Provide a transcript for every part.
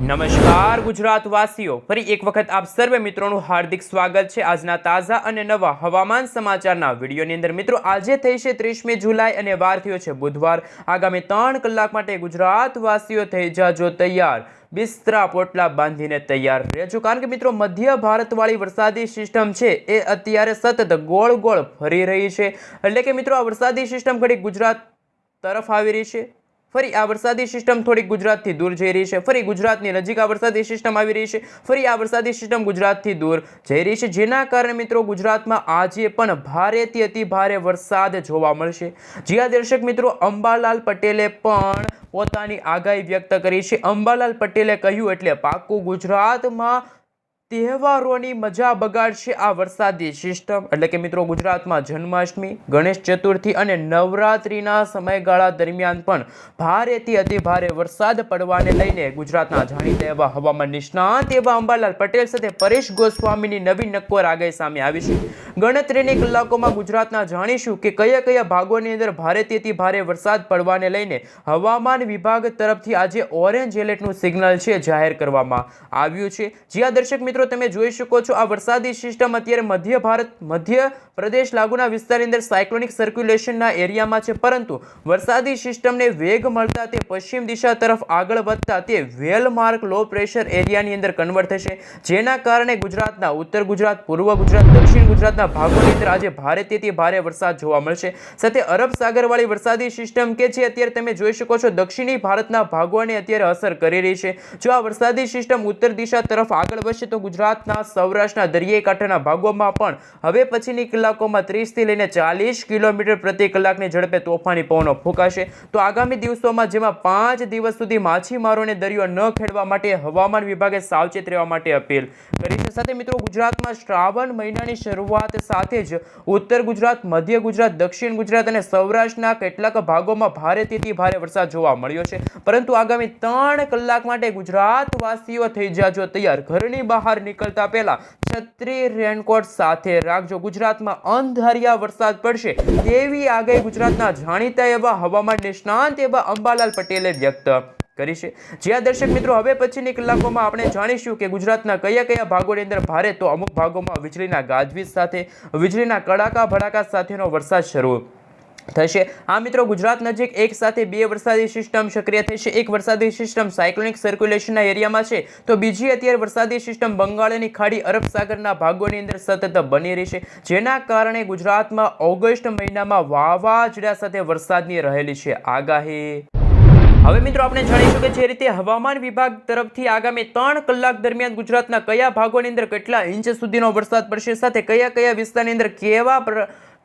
નમસ્કાર ગુજરાતવાસીઓ. ફરી એક વખત આપ સર્વે મિત્રોનું હાર્દિક સ્વાગત છે. આજના તાજા અને નવા હવામાન સમાચારના વિડીયોની અંદર મિત્રો, આજે થઈ છે ત્રીસમી જુલાઈ અને વાર થયો છે બુધવાર. આગામી ત્રણ કલાક માટે ગુજરાતવાસીઓ થઈ જાજો તૈયાર. બિસ્તરા પોટલા બાંધીને તૈયાર રહેજો કારણ કે મિત્રો, મધ્ય ભારતવાળી વરસાદી સિસ્ટમ છે એ અત્યારે સતત ગોળ ગોળ ફરી રહી છે. એટલે કે મિત્રો, આ વરસાદી સિસ્ટમ ઘડી ગુજરાત તરફ આવી રહી છે. ફરી આ વરસાદી સિસ્ટમ થોડીક ગુજરાતથી દૂર જઈ રહી છે. ફરી ગુજરાતની નજીક આ વરસાદી સિસ્ટમ આવી રહી છે. ફરી આ વરસાદી સિસ્ટમ ગુજરાતથી દૂર જઈ રહી છે. જેના કારણે મિત્રો ગુજરાતમાં આજે પણ ભારેથી અતિ ભારે વરસાદ જોવા મળશે. જ્યાં દર્શક મિત્રો, અંબાલાલ પટેલે પણ પોતાની આગાહી વ્યક્ત કરી છે. અંબાલાલ પટેલે કહ્યું એટલે પાકું ગુજરાતમાં તહેવારોની મજા બગાડશે આ વરસાદી સિસ્ટમ. એટલે કે મિત્રો, ગુજરાતમાં જન્માષ્ટમી, ગણેશ ચતુર્થી અને નવરાત્રિના સમયગાળા દરમિયાન પણ ભારેથી અતિ ભારે વરસાદ પડવાને લઈને ગુજરાતના જાણીતા એવા હવામાન નિષ્ણાંત એવા અંબાલાલ પટેલ સાથે પરેશ ગોસ્વામીની નવી નક્કોર આગાહી સામે આવી છે. ગણતરીની કલાકોમાં ગુજરાતના જાણીશું કે કયા કયા ભાગોની અંદર ભારેથી અતિભારે વરસાદ પડવાને લઈને હવામાન વિભાગ તરફથી આજે ઓરેન્જ એલર્ટનું સિગ્નલ છે જાહેર કરવામાં આવ્યું છે. જ્યાં દર્શક મિત્રો તમે જોઈ શકો છો આ વરસાદી સિસ્ટમ અત્યારે મધ્ય ભારત, મધ્ય પ્રદેશ લાગુના વિસ્તારની અંદર સાયક્લોનિક સર્ક્યુલેશનના એરિયામાં છે. પરંતુ વરસાદી સિસ્ટમને વેગ મળતા તે પશ્ચિમ દિશા તરફ આગળ વધતા તે વેલમાર્ક લો પ્રેશર એરિયાની અંદર કન્વર્ટ થશે. જેના કારણે ગુજરાતના, ઉત્તર ગુજરાત, પૂર્વ ગુજરાત, દક્ષિણ ગુજરાતના ભાગોની અંદર આજે ભારેથી ભારે વરસાદ જોવા મળશે. સાથે અરબ સાગરવાળી વરસાદી સિસ્ટમ કે જે અત્યારે તમે જોઈ શકો છો, દક્ષિણી ભારતના ભાગોને અત્યારે અસર કરી રહી છે. જો આ વરસાદી સિસ્ટમ ઉત્તર દિશા તરફ આગળ વધશે તો ગુજરાતના સૌરાષ્ટ્રના દરિયાઈ કાંઠાના ભાગોમાં પણ હવે પછીની કલાકોમાં ત્રીસથી લઈને ચાલીસ કિલોમીટર પ્રતિ કલાકની ઝડપે તોફાની પવનો ફૂંકાશે. તો આગામી દિવસોમાં જેમાં પાંચ દિવસ સુધી માછીમારોને દરિયો ન ખેડવા માટે હવામાન વિભાગે સાવચેત રહેવા માટે અપીલ કરી છે. સાથે મિત્રો, ગુજરાતમાં શ્રાવણ મહિનાની શરૂઆત સાથે જ ઉત્તર ગુજરાત, મધ્ય ગુજરાત, દક્ષિણ ગુજરાત અને સૌરાષ્ટ્રના કેટલાક ભાગોમાં ભારેથી ભારે વરસાદ જોવા મળ્યો છે. પરંતુ આગામી ત્રણ કલાક માટે ગુજરાતવાસીઓ થઈ જાજો તૈયાર. ઘરની બહાર નીકળતા પહેલા છત્રી રેનકોટ સાથે રાખજો. ગુજરાતમાં અંધારિયા વરસાદ પડશે. તેવી આગાહી ગુજરાતના જાણીતા એવા હવામાન નિષ્ણાંત એવા અંબાલાલ પટેલે વ્યક્ત કરી છે. જ્યાં દર્શક મિત્રો, હવે પછીની કલાકોમાં આપણે જાણીશું કે ગુજરાતના કયા કયા ભાગોની અંદર ભારે તો અમુક ભાગોમાં વીજળીના ગાજવીજ સાથે, વીજળીના કડાકા ભડાકા સાથેનો વરસાદ શરૂ થશે. આ મિત્રો, ગુજરાત નજીક એક સાથે બે વરસાદી સિસ્ટમ સક્રિય થઈ એક વરસાદી સિસ્ટમ સાયક્લોનિક સર્ક્યુલેશનના એરિયામાં છે. તો બીજી અત્યારે વરસાદી સિસ્ટમ બંગાળની ખાડી અરબ સાગરના ભાગોની અંદર સતત બની રહી છે. જેના કારણે ગુજરાતમાં ઓગસ્ટ મહિનામાં વાવાઝોડા સાથે વરસાદની રહેલી છે આગાહી. હવે મિત્રો, આપણે જાણીશું કે જે રીતે હવામાન વિભાગ તરફથી આગામી ત્રણ કલાક દરમિયાન ગુજરાતના કયા ભાગોની અંદર કેટલા ઇંચ સુધીનો વરસાદ પડશે, સાથે કયા કયા વિસ્તારની અંદર કેવા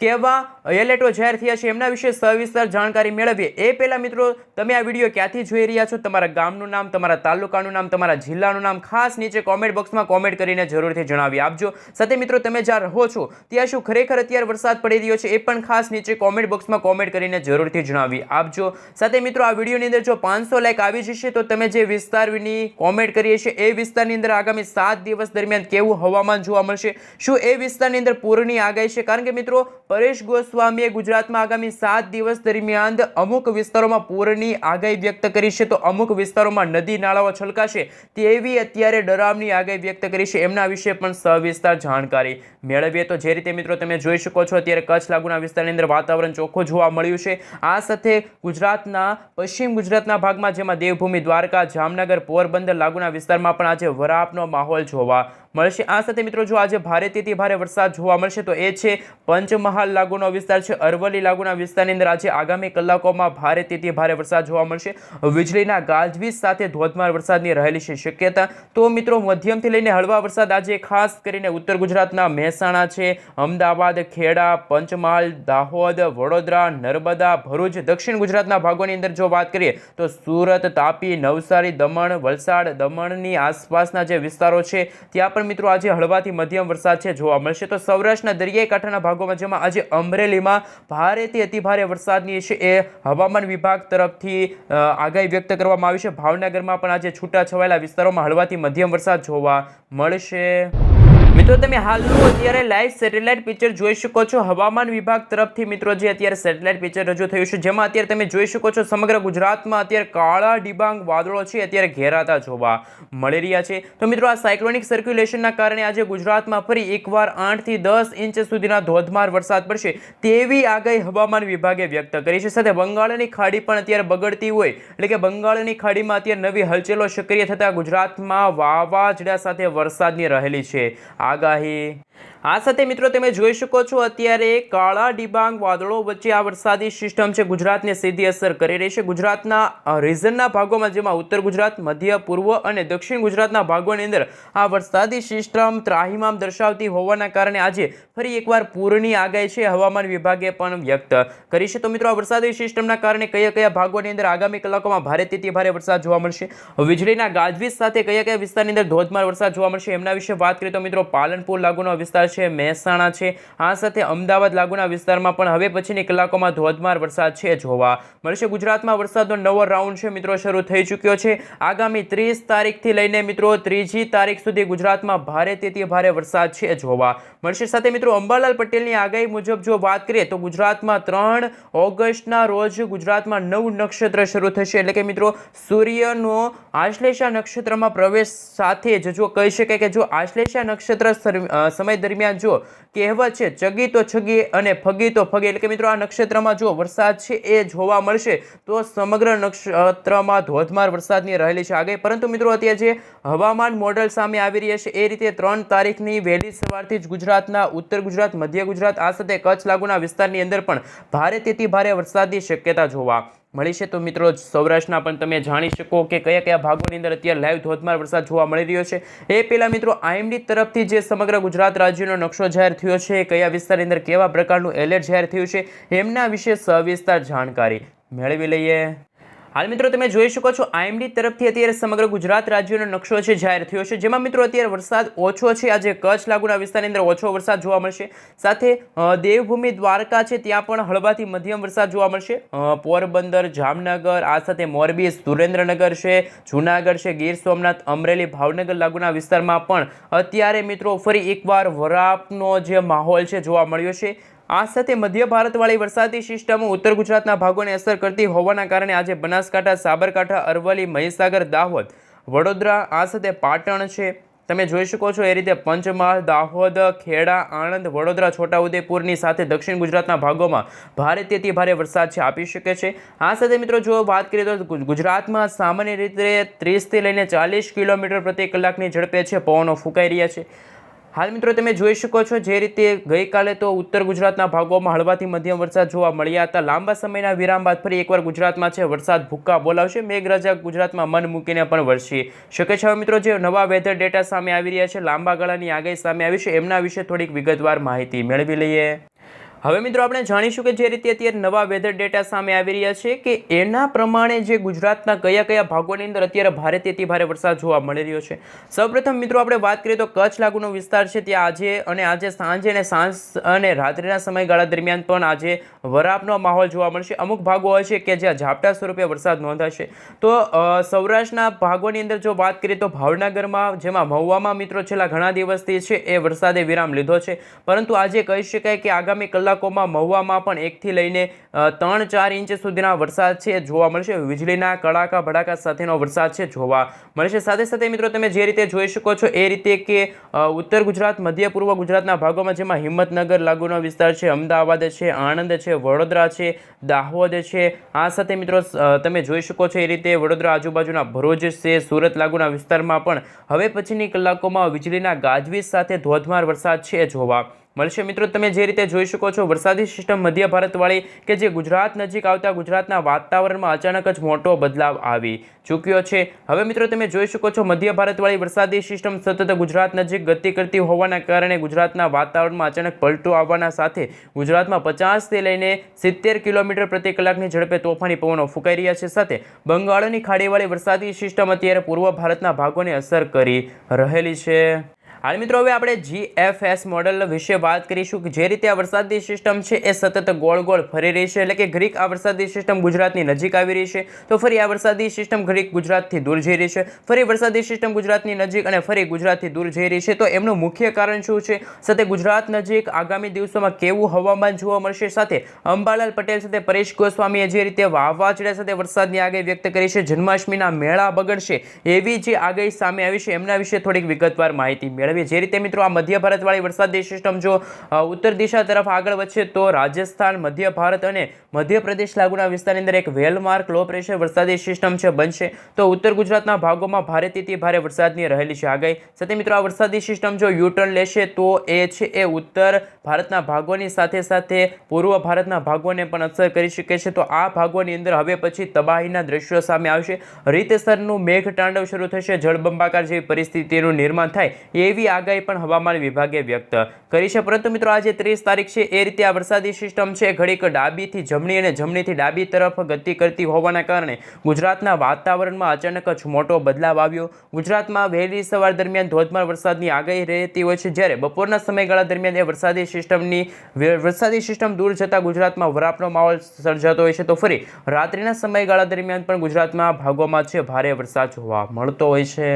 કેવા એલર્ટો જાહેર થયા છે એમના વિશે સવિસ્તર જાણકારી મેળવીએ. એ પહેલાં મિત્રો, તમે આ વીડિયો ક્યાંથી જોઈ રહ્યા છો? તમારા ગામનું નામ, તમારા તાલુકાનું નામ, તમારા જિલ્લાનું નામ ખાસ નીચે કોમેન્ટ બોક્સમાં કોમેન્ટ કરીને જરૂરથી જણાવી આપજો. સાથે મિત્રો, તમે જ્યાં રહો છો, ત્યાં શું ખરેખર અત્યારે વરસાદ પડી રહ્યો છે એ પણ ખાસ નીચે કોમેન્ટ બોક્સમાં કોમેન્ટ કરીને જરૂરથી જણાવી આપજો. સાથે મિત્રો, આ વિડીયોની અંદર જો પાંચસો લાઇક આવી જશે, તો તમે જે વિસ્તારની કોમેન્ટ કરીએ છીએ, એ વિસ્તારની અંદર આગામી સાત દિવસ દરમિયાન કેવું હવામાન જોવા મળશે? શું એ વિસ્તારની અંદર પૂરની આગાહી છે? કારણ કે મિત્રો પરેશ ગોસ્વામીએ ગુજરાતમાં આગામી સાત દિવસ દરમિયાન અમુક વિસ્તારોમાં પૂરની આગાહી વ્યક્ત કરી છે. તો અમુક વિસ્તારોમાં નદી નાળાઓ છલકાશે તેવી અત્યારે ડરાવની આગાહી વ્યક્ત કરી છે. એમના વિશે પણ સવિસ્તાર જાણકારી મેળવીએ. તો જે રીતે મિત્રો તમે જોઈ શકો છો, અત્યારે કચ્છ લાગુના વિસ્તારની અંદર વાતાવરણ ચોખ્ખું જોવા મળ્યું છે. આ સાથે ગુજરાતના, પશ્ચિમ ગુજરાતના ભાગમાં જેમાં દેવભૂમિ, દ્વારકા, જામનગર, પોરબંદર લાગુના વિસ્તારમાં પણ આજે વરાપનો માહોલ જોવા મળશે. આ સાથે મિત્રો જો આજે ભારેથી ભારે વરસાદ જોવા મળશે તો એ છે પંચમહાલ લાગુનો વિસ્તાર છે. અરવલ્લી લાગુના વિસ્તારની અંદર આજે આગામી કલાકોમાં ભારે તેથી ભારે વરસાદ જોવા મળશે. વીજળીના ગાજવીજ સાથે ધોધમાર વરસાદની રહેલી છે શક્યતા. તો મિત્રો, મધ્યમથી લઈને હળવા વરસાદ આજે ખાસ કરીને ઉત્તર ગુજરાતના મહેસાણા છે, અમદાવાદ, ખેડા, પંચમહાલ, દાહોદ, વડોદરા, નર્મદા, ભરૂચ, દક્ષિણ ગુજરાતના ભાગોની અંદર જો વાત કરીએ, તો સુરત, તાપી, નવસારી, દમણ, વલસાડ, દમણની આસપાસના જે વિસ્તારો છે, ત્યાં પણ મિત્રો આજે હળવાથી મધ્યમ વરસાદ છે જોવા મળશે. તો સૌરાષ્ટ્રના દરિયાઈ કાંઠાના ભાગોમાં જેમાં આજે અમરેલીમાં ભારેથી અતિભારે વરસાદની છે એ હવામાન વિભાગ તરફથી આગાહી વ્યક્ત કરવામાં આવી છે. ભાવનગરમાં પણ આજે છૂટા છવાયેલા વિસ્તારોમાં હળવાથી મધ્યમ વરસાદ જોવા મળશે. મિત્રો, તમે હાલનું અત્યારે લાઈવ સેટેલાઇટ પિક્ચર જોઈ શકો છો. હવામાન વિભાગ તરફથી મિત્રો, જે અત્યારે સેટેલાઇટ પિક્ચર રજૂ થયું છે, જેમાં અત્યારે તમે જોઈ શકો છો, સમગ્ર ગુજરાતમાં અત્યારે કાળા ડિબાંગ વાદળો છે, અત્યારે ઘેરાતા જોવા મળી રહ્યા છે. તો મિત્રો, આ સાયક્લોનિક સર્ક્યુલેશનના કારણે આજે ગુજરાતમાં ફરી એકવાર આઠથી દસ ઇંચ સુધીના ધોધમાર વરસાદ પડશે તેવી આગાહી હવામાન વિભાગે વ્યક્ત કરી છે. સાથે બંગાળની ખાડી પણ અત્યારે બગડતી હોય, એટલે કે બંગાળની ખાડીમાં અત્યારે નવી હલચલો સક્રિય થતા ગુજરાતમાં વાવાઝોડા સાથે વરસાદની રહેલી છે. આગાહી આ સાથે મિત્રો તમે જોઈ શકો છો, અત્યારે કાળા ડિબાંગ વાદળો વચ્ચે આ વરસાદી સિસ્ટમ છે, ગુજરાતને સીધી અસર કરી રહી છે. ગુજરાતના રીઝનના ભાગોમાં, જેમાં ઉત્તર ગુજરાત, મધ્ય, પૂર્વ અને દક્ષિણ ગુજરાતના ભાગોની અંદર આ વરસાદી સિસ્ટમ ત્રાહિમામ દર્શાવતી હોવાના કારણે આજે ફરી એકવાર પૂરની આગાહી છે, હવામાન વિભાગે પણ વ્યક્ત કરી છે. તો મિત્રો, આ વરસાદી સિસ્ટમના કારણે કયા કયા ભાગોની અંદર આગામી કલાકોમાં ભારેથી ભારે વરસાદ જોવા મળશે? વીજળીના ગાજવીજ સાથે કયા કયા વિસ્તારની અંદર ધોધમાર વરસાદ જોવા મળશે? એમના વિશે વાત કરીએ તો મિત્રો, પાલનપુર લાગુનો વિસ્તાર છે મહેસાણા છે. આ સાથે અમદાવાદ લાગુના વિસ્તારમાં પણ હવે પછીની કલાકોમાં ધોધમાર વરસાદ છે જોવા મળશે. ગુજરાતમાં વરસાદનો નવો રાઉન્ડ છે મિત્રો શરૂ થઈ ચૂક્યો છે. આગામી ત્રીસ તારીખથી લઈને મિત્રો ત્રીજી તારીખ સુધી ગુજરાતમાં ભારેથી ભારે વરસાદ છે જોવા મળશે. સાથે મિત્રો અંબાલાલ પટેલની આગાહી મુજબ જો વાત કરીએ તો ગુજરાતમાં ત્રણ ઓગસ્ટના રોજ ગુજરાતમાં નવું નક્ષત્ર શરૂ થશે. એટલે કે મિત્રો સૂર્યનો આશ્લેષા નક્ષત્રમાં પ્રવેશ સાથે જ જો કહી શકાય કે જો આશ્લેષા નક્ષત્ર અ, સમય દરમિયાન જો કહેવત છે ચગી તો છગી અને ફગી તો ફગે. એટલે કે મિત્રો, આ નક્ષત્રમાં જો વરસાદ છે એ જોવા મળશે, તો સમગ્ર નક્ષત્રમાં ધોધમાર વરસાદની રહેલી છે આગાહી પરંતુ મિત્રો, અત્યારે જે હવામાન મોડલ સામે આવી રહ્યા છે, એ રીતે ત્રણ તારીખની વહેલી સવારથી જ ગુજરાતના ઉત્તર ગુજરાત, મધ્ય ગુજરાત, આ સાથે કચ્છ લાગુના વિસ્તારની અંદર પણ ભારે, તેથી ભારે વરસાદની શક્યતા જોવા મળી છે તો મિત્રો સૌરાષ્ટ્રના પણ તમે જાણી શકો કે કયા કયા ભાગોની અંદર અત્યારે લાઈવ ધોધમાર વરસાદ જોવા મળી રહ્યો છે. એ પહેલાં મિત્રો આઈએમડી તરફથી જે સમગ્ર ગુજરાત રાજ્યનો નકશો જાહેર થયો છે કયા વિસ્તારની અંદર કેવા પ્રકારનું એલર્ટ જાહેર થયું છે, એમના વિશે સવિસ્તાર જાણકારી મેળવી લઈએ. હાલ મિત્રો તમે જોઈ શકો છો, આઈએમડી તરફથી અત્યારે સમગ્ર ગુજરાત રાજ્યનો નકશો છે, જાહેર થયો છે. જેમાં મિત્રો અત્યારે વરસાદ ઓછો છે, આજે કચ્છ લાગુના વિસ્તારની અંદર ઓછો વરસાદ જોવા મળશે. સાથે દેવભૂમિ દ્વારકા છે, ત્યાં પણ હળવાથી મધ્યમ વરસાદ જોવા મળશે. પોરબંદર, જામનગર, આ સાથે મોરબી, સુરેન્દ્રનગર છે, જુનાગઢ છે, ગીર સોમનાથ, અમરેલી, ભાવનગર લાગુના વિસ્તારમાં પણ અત્યારે મિત્રો ફરી એકવાર વરાપનો જે માહોલ છે જોવા મળ્યો છે. આ સાથે મધ્ય ભારતવાળી વરસાદી સિસ્ટમો ઉત્તર ગુજરાતના ભાગોને અસર કરતી હોવાના કારણે આજે બનાસકાંઠા, સાબરકાંઠા, અરવલ્લી, મહીસાગર, દાહોદ, વડોદરા, આ સાથે પાટણ છે. તમે જોઈ શકો છો એ રીતે પંચમહાલ, દાહોદ, ખેડા, આણંદ, વડોદરા, છોટાઉદેપુરની સાથે દક્ષિણ ગુજરાતના ભાગોમાં ભારે તેથી ભારે વરસાદ છે, આપી શકે છે. આ સાથે મિત્રો જો વાત કરીએ તો ગુજરાતમાં સામાન્ય રીતે ત્રીસથી લઈને ચાલીસ કિલોમીટર પ્રતિ કલાકની ઝડપે છે, પવનો ફૂંકાઈ રહ્યા છે. હાલ મિત્રો તમે જોઈ શકો છો જે રીતે ગઈકાલે તો ઉત્તર ગુજરાતના ભાગોમાં હળવાથી મધ્યમ વરસાદ જોવા મળ્યા હતા. લાંબા સમયના વિરામ બાદ ફરી એકવાર ગુજરાતમાં છે વરસાદ ભૂક્કા બોલાવશે. મેઘરાજા ગુજરાતમાં મન મૂકીને પણ વરસી શકે છે. મિત્રો જે નવા વેધર ડેટા સામે આવી રહ્યા છે, લાંબા ગાળાની આગાહી સામે આવી છે, એમના વિશે થોડીક વિગતવાર માહિતી મેળવી લઈએ. હવે મિત્રો આપણે જાણીશું કે જે રીતે અત્યારે નવા વેધર ડેટા સામે આવી રહ્યા છે કે એના પ્રમાણે જે ગુજરાતના કયા કયા ભાગોની અંદર અત્યારે ભારેથી ભારે વરસાદ જોવા મળી રહ્યો છે. સૌપ્રથમ મિત્રો આપણે વાત કરીએ તો કચ્છ લાગુનો વિસ્તાર છે ત્યાં આજે અને આજે સાંજે અને સાંજ અને રાત્રિના સમયગાળા દરમિયાન પણ આજે વરાપનો માહોલ જોવા મળશે. અમુક ભાગો હોય છે કે જ્યાં ઝાપટા સ્વરૂપે વરસાદ નોંધાશે. તો સૌરાષ્ટ્રના ભાગોની અંદર જો વાત કરીએ તો ભાવનગરમાં જેમાં મહુવામાં મિત્રો છેલ્લા ઘણા દિવસથી છે એ વરસાદે વિરામ લીધો છે. પરંતુ આજે કહી શકાય કે આગામી કલાકોમાં મહુવામાં પણ એકથી લઈને ત્રણ ચાર ઇંચ સુધીના વરસાદ છે, જોવા મળશે. વીજળીના કડાકા ભડાકા સાથેનો વરસાદ છે, જોવા મળશે. સાથે સાથે મિત્રો, તમે જે રીતે જોઈ શકો છો, એ રીતે કે ઉત્તર ગુજરાત, મધ્ય પૂર્વ ગુજરાતના ભાગોમાં જેમાં હિંમતનગર લાગુનો વિસ્તાર છે, અમદાવાદ છે, આણંદ છે, વડોદરા છે, દાહોદ છે. આ સાથે મિત્રો તમે જોઈ શકો છો, એ રીતે વડોદરા આજુબાજુના ભરૂચ છે, સુરત લાગુના વિસ્તારમાં પણ. હવે પછીની કલાકોમાં વીજળીના ગાજવીજ સાથે ધોધમાર વરસાદ છે, જોવા મળશે. મિત્રો, તમે જે રીતે જોઈ શકો છો, વરસાદી સિસ્ટમ મધ્ય ભારતવાળી કે જે ગુજરાત નજીક આવતા ગુજરાતના વાતાવરણમાં અચાનક જ મોટો બદલાવ આવી ચૂક્યો છે. હવે મિત્રો, તમે જોઈ શકો છો, મધ્ય ભારતવાળી વરસાદી સિસ્ટમ સતત ગુજરાત નજીક ગતિ કરતી હોવાના કારણે ગુજરાતના વાતાવરણમાં અચાનક પલટો આવવાના સાથે ગુજરાતમાં પચાસથી લઈને સિત્તેર કિલોમીટર પ્રતિ કલાકની ઝડપે તોફાની પવનો ફૂંકાઈ રહ્યા છે. સાથે બંગાળની ખાડીવાળી વરસાદી સિસ્ટમ અત્યારે પૂર્વ ભારતના ભાગોને અસર કરી રહેલી છે. હાલ મિત્રો હવે આપણે જીએફએસ મોડલ વિશે વાત કરીશું કે જે રીતે આ વરસાદી સિસ્ટમ છે એ સતત ગોળ ગોળ ફરી રહી છે. એટલે કે ઘડીક આ વરસાદી સિસ્ટમ ગુજરાતની નજીક આવી રહી છે. તો ફરી આ વરસાદી સિસ્ટમ ઘડીક ગુજરાતથી દૂર જઈ રહી છે. ફરી વરસાદી સિસ્ટમ ગુજરાતની નજીક અને ફરી ગુજરાતથી દૂર જઈ રહી છે. તો એમનું મુખ્ય કારણ શું છે? સાથે ગુજરાત નજીક આગામી દિવસોમાં કેવું હવામાન જોવા મળશે? સાથે અંબાલાલ પટેલ સાથે પરેશ ગોસ્વામીએ જે રીતે વાવાઝોડા સાથે વરસાદની આગાહી વ્યક્ત કરી છે. જન્માષ્ટમીના મેળા બગડશે એવી જે આગાહી સામે આવી છે, એમના વિશે થોડીક વિગતવાર માહિતી મેળવીએ જે રીતે મિત્રો આ મધ્ય ભારતવાળી વરસાદી સિસ્ટમ જો ઉત્તર દિશા તરફ આગળ વધશે તો રાજસ્થાન, મધ્ય ભારત અને મધ્યપ્રદેશ લાગુના વિસ્તારની અંદર એક વેલમાર્ક લો પ્રેશર વરસાદી સિસ્ટમ છે બનશે. તો ઉત્તર ગુજરાતના ભાગોમાં ભારેથી ભારે વરસાદની રહેલી છે આગાહી. સાથે મિત્રો આ વરસાદી સિસ્ટમ જો યુટર્ન લેશે તો એ છે એ ઉત્તર ભારતના ભાગોની સાથે સાથે પૂર્વ ભારતના ભાગોને પણ અસર કરી શકે છે. તો આ ભાગોની અંદર હવે પછી તબાહીના દ્રશ્યો સામે આવશે. રીતસરનું મેઘતાંડવ શરૂ થશે. જળબંબાકાર જેવી પરિસ્થિતિનું નિર્માણ થાય એવી આગાહી પણ હવામાન વિભાગે વ્યક્ત કરી છે. પરંતુ મિત્રો, આજે ત્રીસ તારીખ છે. એ રીતે આ વરસાદી સિસ્ટમ છે. ઘડીક ડાબીથી જમણી અને જમણીથી ડાબી તરફ ગતિ કરતી હોવાના કારણે ગુજરાતના વાતાવરણમાં અચાનક જ મોટો બદલાવ આવ્યો. ગુજરાતમાં વહેલી સવાર દરમિયાન ધોધમાર વરસાદની આગાહી રહેતી હોય છે. જ્યારે બપોરના સમયગાળા દરમિયાન એ વરસાદી સિસ્ટમની વરસાદી સિસ્ટમ દૂર જતાં ગુજરાતમાં વરાપનો માહોલ સર્જાતો હોય છે. તો ફરી રાત્રિના સમયગાળા દરમિયાન પણ ગુજરાતમાં ભાગોમાં છે ભારે વરસાદ જોવા મળતો હોય છે.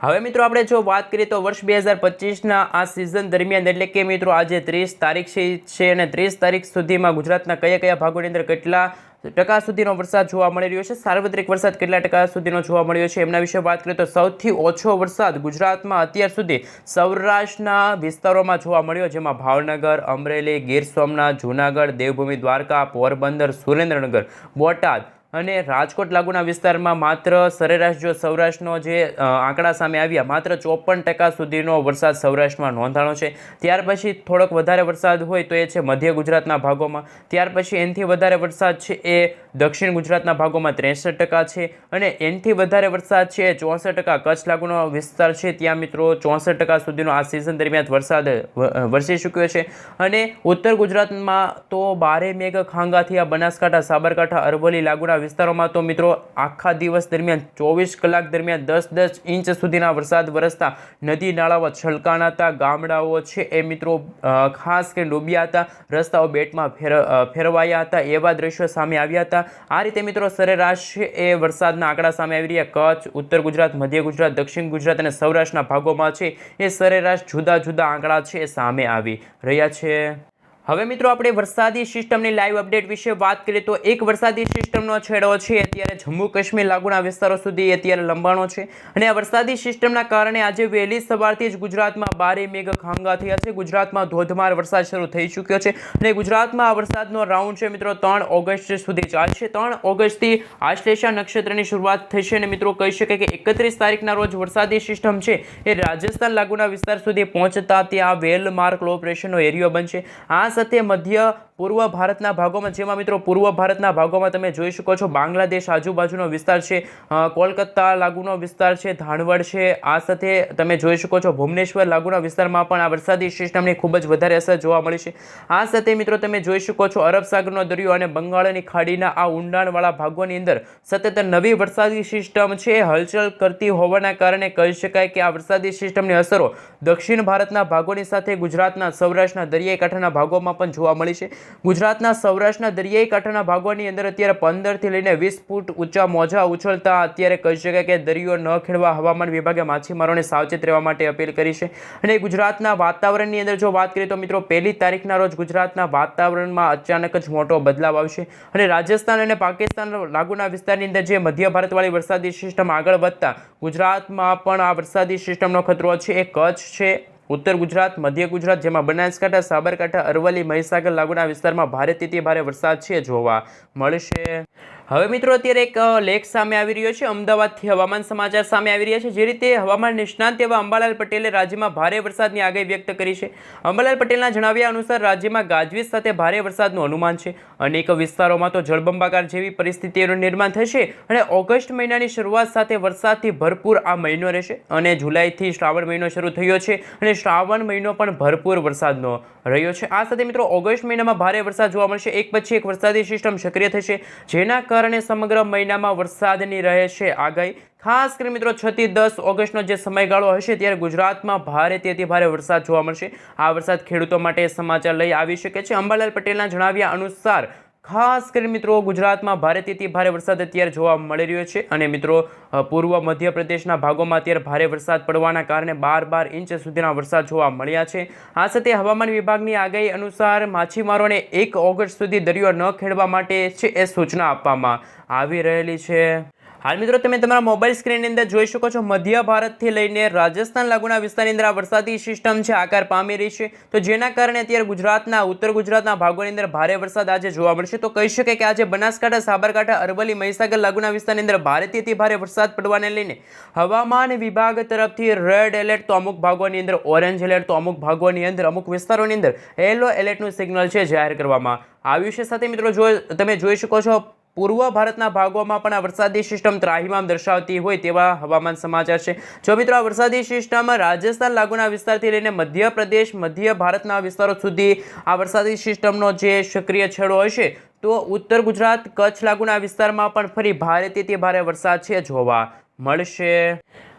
હવે મિત્રો આપણે જો વાત કરીએ તો વર્ષ બે હજાર પચીસના આ સિઝન દરમિયાન, એટલે કે મિત્રો આજે ત્રીસ તારીખ છે અને ત્રીસ તારીખ સુધીમાં ગુજરાતના કયા કયા ભાગોની અંદર કેટલા ટકા સુધીનો વરસાદ જોવા મળી રહ્યો છે, સાર્વત્રિક વરસાદ કેટલા ટકા સુધીનો જોવા મળ્યો છે, એમના વિશે વાત કરીએ તો સૌથી ઓછો વરસાદ ગુજરાતમાં અત્યાર સુધી સૌરાષ્ટ્રના વિસ્તારોમાં જોવા મળ્યો, જેમાં ભાવનગર, અમરેલી, ગીર સોમનાથ, જૂનાગઢ, દેવભૂમિ, દ્વારકા, પોરબંદર, સુરેન્દ્રનગર, બોટાદ અને રાજકોટ લાગુના વિસ્તારમાં માત્ર સરેરાશ જો સૌરાષ્ટ્રનો જે આંકડા સામે આવ્યા, માત્ર ચોપન ટકા સુધીનો વરસાદ સૌરાષ્ટ્રમાં નોંધાણો છે. ત્યાર પછી થોડોક વધારે વરસાદ હોય તો એ છે મધ્ય ગુજરાતના ભાગોમાં. ત્યાર પછી એનાથી વધારે વરસાદ છે એ દક્ષિણ ગુજરાતના ભાગોમાં ત્રેસઠ ટકા છે અને એનાથી વધારે વરસાદ છે એ ચોસઠ ટકા. કચ્છ લાગુનો વિસ્તાર છે ત્યાં મિત્રો ચોસઠ ટકા સુધીનો આ સિઝન દરમિયાન વરસાદ વરસી ચૂક્યો છે. અને ઉત્તર ગુજરાતમાં તો બારે મેઘ ખાંગાથી આ બનાસકાંઠા, સાબરકાંઠા, અરવલ્લી લાગુના વિસ્તારોમાં તો મિત્રો આખા દિવસ દરમિયાન ચોવીસ કલાક દરમિયાન દસ દસ ઇંચ સુધીના વરસાદ વરસતા નદી નાળાઓ છલકાણા હતા ગામડાઓ છે એ મિત્રો ખાસ કે ડૂબ્યા હતા, રસ્તાઓ બેટમાં ફેર ફેરવાયા હતા, એવા દ્રશ્યો સામે આવ્યા હતા. આ રીતે મિત્રો સરેરાશ છે એ વરસાદના આંકડા સામે આવી રહ્યા. કચ્છ, ઉત્તર ગુજરાત, મધ્ય ગુજરાત, દક્ષિણ ગુજરાત અને સૌરાષ્ટ્રના ભાગોમાં છે એ સરેરાશ જુદા જુદા આંકડા છે એ સામે આવી રહ્યા છે. હવે મિત્રો આપણે વરસાદી સિસ્ટમની લાઈવ અપડેટ વિશે વાત કરીએ તો એક વરસાદી સિસ્ટમનો છેડો છે. અત્યારે જમ્મુ કાશ્મીર લાગુના વિસ્તારો સુધી અત્યારે લંબાણો છે. અને આ વરસાદી સિસ્ટમના કારણે આજે વહેલી સવારથી જ ગુજરાતમાં બારે મેઘ ખાંગા થયા છે. ગુજરાતમાં ધોધમાર વરસાદ શરૂ થઈ ચૂક્યો છે. અને ગુજરાતમાં આ વરસાદનો રાઉન્ડ છે મિત્રો ત્રણ ઓગસ્ટ સુધી ચાલશે. ત્રણ ઓગસ્ટથી આશ્લેષા નક્ષત્રની શરૂઆત થશે અને મિત્રો કહી શકાય કે એકત્રીસ તારીખના રોજ વરસાદી સિસ્ટમ છે એ રાજસ્થાન લાગુના વિસ્તાર સુધી પહોંચતા ત્યાં વેલ માર્ક લો પ્રેશરનો એરિયો બનશે. આ સાથે મધ્ય પૂર્વ ભારતના ભાગોમાં, જેમાં મિત્રો પૂર્વ ભારતના ભાગોમાં તમે જોઈ શકો છો, બાંગ્લાદેશ આજુબાજુનો વિસ્તાર છે કોલકાતા લાગુનો વિસ્તાર છે ધાણવડ છે, આ સાથે તમે જોઈ શકો છો, ભુવનેશ્વર લાગુના વિસ્તારમાં પણ આ વરસાદી સિસ્ટમની ખૂબ જ વધારે અસર જોવા મળી છે. આ સાથે મિત્રો તમે જોઈ શકો છો, અરબ સાગરનો દરિયો અને બંગાળની ખાડીના આ ઊંડાણવાળા ભાગોની અંદર સતત નવી વરસાદી સિસ્ટમ છે, હલચલ કરતી હોવાના કારણે કહી શકાય કે આ વરસાદી સિસ્ટમની અસરો દક્ષિણ ભારતના ભાગોની સાથે ગુજરાતના સૌરાષ્ટ્રના દરિયાઈ કાંઠાના ભાગોમાં પણ જોવા મળી છે. ગુજરાતના સૌરાષ્ટ્રના દરિયાઈ કાંઠાના ભાગોની અંદર અત્યારે પંદરથી લઈને વીસ ફૂટ ઊંચા મોજા ઉછળતા અત્યારે કહી શકાય કે દરિયો ન ખેડવા હવામાન વિભાગે માછીમારોને સાવચેત રહેવા માટે અપીલ કરી છે. અને ગુજરાતના વાતાવરણની અંદર જો વાત કરીએ તો મિત્રો પહેલી તારીખના રોજ ગુજરાતના વાતાવરણમાં અચાનક જ મોટો બદલાવ આવશે. અને રાજસ્થાન અને પાકિસ્તાન લાગુના વિસ્તારની અંદર જે મધ્ય ભારતવાળી વરસાદી સિસ્ટમ આગળ વધતા ગુજરાતમાં પણ આ વરસાદી સિસ્ટમનો ખતરો છે. એ કચ્છ છે ઉત્તર ગુજરાત, મધ્ય ગુજરાત જેમાં બનાસકાંઠા, સાબરકાંઠા, અરવલ્લી, મહીસાગર, લાગુના વિસ્તારમાં ભારેથી ભારે વરસાદ છે જોવા મળશે. હવે મિત્રો, અત્યારે એક લેખ સામે આવી રહ્યો છે. અમદાવાદથી હવામાન સમાચાર સામે આવી રહ્યા છે. જે રીતે હવામાન નિષ્ણાંત એવા અંબાલાલ પટેલે રાજ્યમાં ભારે વરસાદની આગાહી વ્યક્ત કરી છે. અંબાલાલ પટેલના જણાવ્યા અનુસાર રાજ્યમાં ગાજવીજ સાથે ભારે વરસાદનું અનુમાન છે. અનેક વિસ્તારોમાં તો જળબંબાકાર જેવી પરિસ્થિતિઓનું નિર્માણ થશે અને ઓગસ્ટ મહિનાની શરૂઆત સાથે વરસાદથી ભરપૂર આ મહિનો રહેશે અને જુલાઈથી શ્રાવણ મહિનો શરૂ થયો છે અને શ્રાવણ મહિનો પણ ભરપૂર વરસાદનો રહ્યો છે. આ સાથે મિત્રો, ઓગસ્ટ મહિનામાં ભારે વરસાદ જોવા મળશે. એક પછી એક વરસાદી સિસ્ટમ સક્રિય થશે, જેના કારણે સમગ્ર મહિનામાં વરસાદની રહે છે આગાહી. ખાસ કરીને મિત્રો છથી દસ ઓગસ્ટનો જે સમયગાળો હશે ત્યારે ગુજરાતમાં ભારેથી અતિ ભારે વરસાદ જોવા મળશે. આ વરસાદ ખેડૂતો માટે સમાચાર લઈ આવી શકે છે. અંબાલાલ પટેલના જણાવ્યા અનુસાર ખાસ કરીને મિત્રો, ગુજરાતમાં ભારેથી ભારે વરસાદ અત્યારે જોવા મળી રહ્યો છે અને મિત્રો પૂર્વ મધ્યપ્રદેશના ભાગોમાં અત્યારે ભારે વરસાદ પડવાના કારણે બાર બાર ઇંચ સુધીના વરસાદ જોવા મળ્યા છે. આ સાથે હવામાન વિભાગની આગાહી અનુસાર માછીમારોને એક ઓગસ્ટ સુધી દરિયો ન ખેડવા માટે છે એ સૂચના આપવામાં આવી રહેલી છે. હાલ મિત્રો, તમે તમારા મોબાઈલ સ્ક્રીનની અંદર જોઈ શકો છો, મધ્ય ભારતથી લઈને રાજસ્થાન લાગુના વિસ્તારની અંદર આ વરસાદી સિસ્ટમ છે, આકાર પામી રહી છે. તો જેના કારણે અત્યારે ગુજરાતના, ઉત્તર ગુજરાતના ભાગોની અંદર ભારે વરસાદ આજે જોવા મળશે. તો કહી શકાય કે આજે બનાસકાંઠા, સાબરકાંઠા, અરવલ્લી, મહીસાગર લાગુના વિસ્તારની અંદર ભારેથી ભારે વરસાદ પડવાને લઈને હવામાન વિભાગ તરફથી રેડ એલર્ટ તો અમુક ભાગોની અંદર ઓરેન્જ એલર્ટ તો અમુક ભાગોની અંદર, અમુક વિસ્તારોની અંદર યલો એલર્ટનું સિગ્નલ છે, જાહેર કરવામાં આવ્યું છે. સાથે મિત્રો, જો તમે જોઈ શકો છો પૂર્વ ભારતના ભાગોમાં પણ આ વરસાદી સિસ્ટમ ત્રાહિમામ દર્શાવતી હોય તેવા હવામાન સમાચાર છે. જો મિત્રો, આ વરસાદી સિસ્ટમ રાજસ્થાન લાગુના વિસ્તારથી લઈને મધ્યપ્રદેશ, મધ્ય ભારતના વિસ્તારો સુધી આ વરસાદી સિસ્ટમનો જે સક્રિય છેડો હશે, તો ઉત્તર ગુજરાત, કચ્છ લાગુના વિસ્તારમાં પણ ફરી ભારેથી તે ભારે વરસાદ છે જોવા મળશે.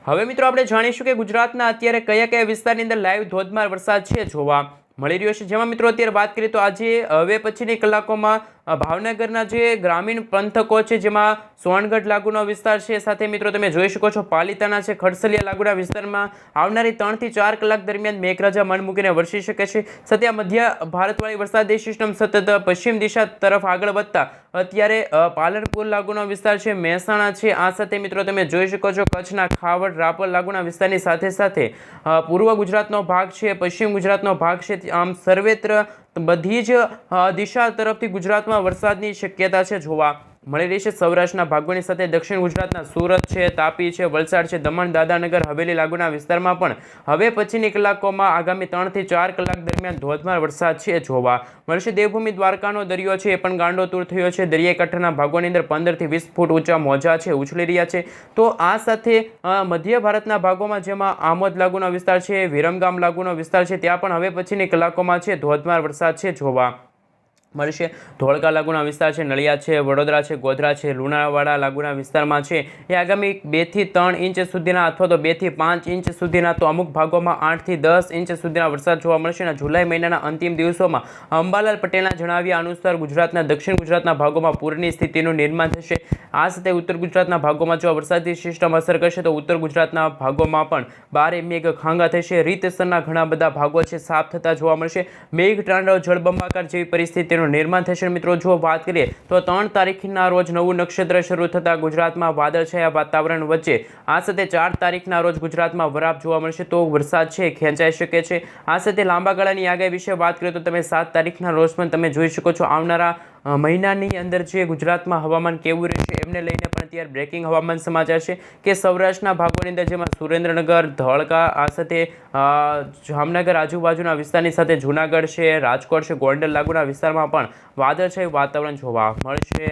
હવે મિત્રો, આપણે જાણીશું કે ગુજરાતના અત્યારે કયા કયા વિસ્તારની અંદર લાઈવ ધોધમાર વરસાદ છે જોવા મળી રહ્યો છે. જેમાં મિત્રો, અત્યારે વાત કરીએ તો આજે હવે પછીની કલાકોમાં ભાવનગરના જે ગ્રામીણ પંથકો છે, જેમાં સોનગઢ લાગુનો વિસ્તાર છે સાથે મિત્રો તમે જોઈ શકો છો, પાલિતાના છે, ખડસલિયા લાગુના વિસ્તારમાં આવનારી ત્રણથી ચાર કલાક દરમિયાન મેઘરાજા મન મૂકીને વરસી શકે છે. સાથે મધ્ય ભારતવાળી વરસાદી સિસ્ટમ સતત પશ્ચિમ દિશા તરફ આગળ વધતા અત્યારે પાલનપુર લાગુનો વિસ્તાર છે, મહેસાણા છે, આ સાથે મિત્રો તમે જોઈ શકો છો, કચ્છના ખાવડ, રાપર લાગુના વિસ્તારની સાથે સાથે પૂર્વ ગુજરાતનો ભાગ છે, પશ્ચિમ ગુજરાતનો ભાગ છે, આમ સર્વેત્ર બધી જ દિશા તરફથી ગુજરાતમાં વરસાદની શક્યતા છે જોવા. મળી રહી છે સૌરાષ્ટ્રના ભાગોની સાથે દક્ષિણ ગુજરાતના સુરત છે, તાપી છે, વલસાડ છે, દમણ દાદાનગર હવેલી લાગુના વિસ્તારમાં પણ હવે પછીની કલાકોમાં આગામી ત્રણથી ચાર કલાક દરમિયાન ધોધમાર વરસાદ છે જોવા મળશે. દેવભૂમિ દ્વારકાનો દરિયો છે, એ પણ ગાંડોતૂર થયો છે. દરિયાકાંઠાના ભાગોની અંદર પંદરથી વીસ ફૂટ ઊંચા મોજા છે, ઉછળી રહ્યા છે. તો આ સાથે મધ્ય ભારતના ભાગોમાં જેમાં આમોદ લાગુનો વિસ્તાર છે, વિરમગામ લાગુનો વિસ્તાર છે, ત્યાં પણ હવે પછીની કલાકોમાં છે ધોધમાર વરસાદ છે જોવા મળશે ધોળકા લાગુના વિસ્તાર છે, નળિયા છે, વડોદરા છે, ગોધરા છે, લુણાવાડા લાગુના વિસ્તારમાં છે. એ આગામી બેથી ત્રણ ઇંચ સુધીના અથવા તો બેથી પાંચ ઇંચ સુધીના તો અમુક ભાગોમાં આઠથી દસ ઇંચ સુધીના વરસાદ જોવા મળશે અને જુલાઈ મહિનાના અંતિમ દિવસોમાં અંબાલાલ પટેલના જણાવ્યા અનુસાર ગુજરાતના દક્ષિણ ગુજરાતના ભાગોમાં પૂરની સ્થિતિનું નિર્માણ થશે. આ સાથે ઉત્તર ગુજરાતના ભાગોમાં જો વરસાદની વરસાદી સિસ્ટમ અસર કરશે તો ઉત્તર ગુજરાતના ભાગોમાં પણ બારે મેઘ ખાંગા થશે. રીતસરના ઘણા બધા ભાગો છે, સાફ થતા જોવા મળશે. મેઘ તાંડવ જળબંબાકાર જેવી પરિસ્થિતિનું નિર્માણ થશે. મિત્રો, જો વાત કરીએ તો ત્રણ તારીખના રોજ નવું નક્ષત્ર શરૂ થતાં ગુજરાતમાં વાદળછાયા વાતાવરણ વચ્ચે આ સાથે ચાર તારીખના રોજ ગુજરાતમાં વરાપ જોવા મળશે. તો વરસાદ છે, ખેંચાઈ શકે છે. આ સાથે લાંબા ગાળાની આગાહી વિશે વાત કરીએ તો તમે સાત તારીખના રોજ પણ તમે જોઈ શકો છો. આવનારા મહિનાની અંદર જે ગુજરાતમાં હવામાન કેવું રહેશે, એમને લઈને પણ અત્યારે બ્રેકિંગ હવામાન સમાચાર છે કે સૌરાષ્ટ્રના ભાગોની અંદર જેમાં સુરેન્દ્રનગર, ધોળકા, આ સાથે જામનગર આજુબાજુના વિસ્તારની સાથે જુનાગઢ છે, રાજકોટ છે, ગોંડલ લાગુના વિસ્તારમાં પણ વાદળછાયું વાતાવરણ જોવા મળશે.